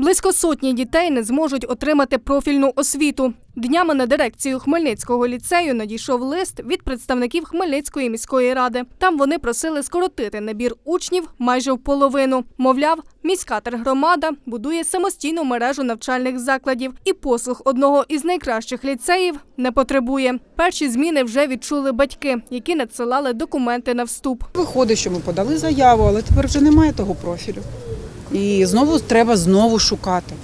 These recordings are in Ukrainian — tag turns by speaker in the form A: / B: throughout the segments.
A: Близько сотні дітей не зможуть отримати профільну освіту. Днями на дирекцію Хмельницького ліцею надійшов лист від представників Хмельницької міської ради. Там вони просили скоротити набір учнів майже в половину. Мовляв, міська тергромада будує самостійну мережу навчальних закладів і послуг одного із найкращих ліцеїв не потребує. Перші зміни вже відчули батьки, які надсилали документи на вступ.
B: Виходить, що ми подали заяву, але тепер вже немає того профілю. І знову треба знову шукати.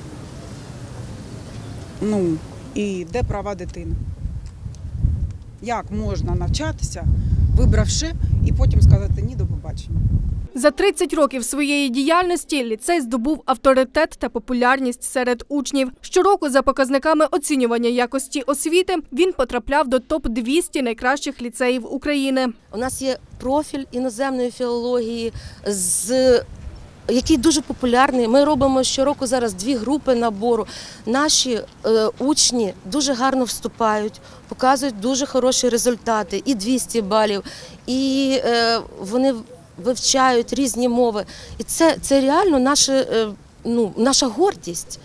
B: Ну, і де права дитини? Як можна навчатися, вибравши, і потім сказати ні до побачення?
A: За 30 років своєї діяльності ліцей здобув авторитет та популярність серед учнів. Щороку за показниками оцінювання якості освіти він потрапляв до топ 200 найкращих ліцеїв України.
C: У нас є профіль іноземної філології, з який дуже популярний. Ми робимо щороку зараз дві групи набору. Наші е, учні дуже гарно вступають, показують дуже хороші результати, і 200 балів, і е, вони вивчають різні мови. І це, це реально наше, е, ну, наша гордість.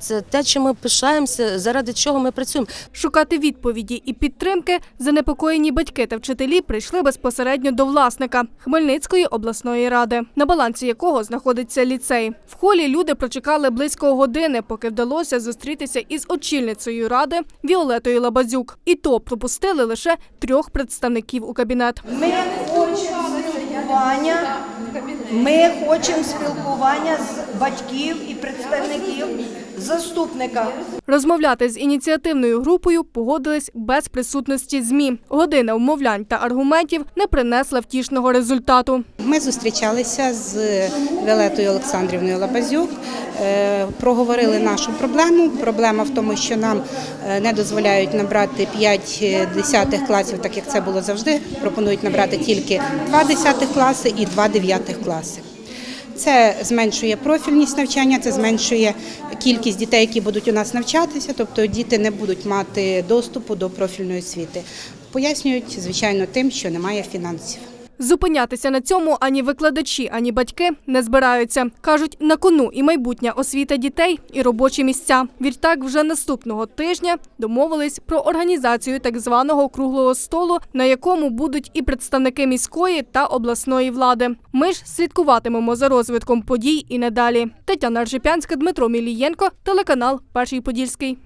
C: Це те, чим ми пишаємося, заради чого ми працюємо.
A: Шукати відповіді і підтримки занепокоєні батьки та вчителі прийшли безпосередньо до власника Хмельницької обласної ради, на балансі якого знаходиться ліцей. В холі люди прочекали близько години, поки вдалося зустрітися із очільницею ради Віолетою Лабазюк. І то пропустили лише трьох представників у кабінет.
D: Ми хочемо спілкування. Ми хочемо спілкування з батьків і представників заступника.
A: Розмовляти з ініціативною групою погодились без присутності ЗМІ. Година вмовлянь та аргументів не принесла втішного результату.
E: Ми зустрічалися з Віолетою Олександрівною Лабазюк, е, проговорили нашу проблему. Проблема в тому, що нам е, не дозволяють набрати 5 десятих класів, так як це було завжди. Пропонують набрати тільки 2 десятих класи і 2 дев'ятих класи. Це зменшує профільність навчання, це зменшує кількість дітей, які будуть у нас навчатися, тобто діти не будуть мати доступу до профільної освіти. Пояснюють, звичайно, тим, що немає фінансів.
A: Зупинятися на цьому ані викладачі, ані батьки не збираються. Кажуть, на кону і майбутня освіта дітей, і робочі місця. Відтак, вже наступного тижня домовились про організацію так званого круглого столу, на якому будуть і представники міської та обласної влади. Ми ж слідкуватимемо за розвитком подій і надалі. Тетяна Ржепянська, Дмитро Мілієнко, телеканал Перший Подільський.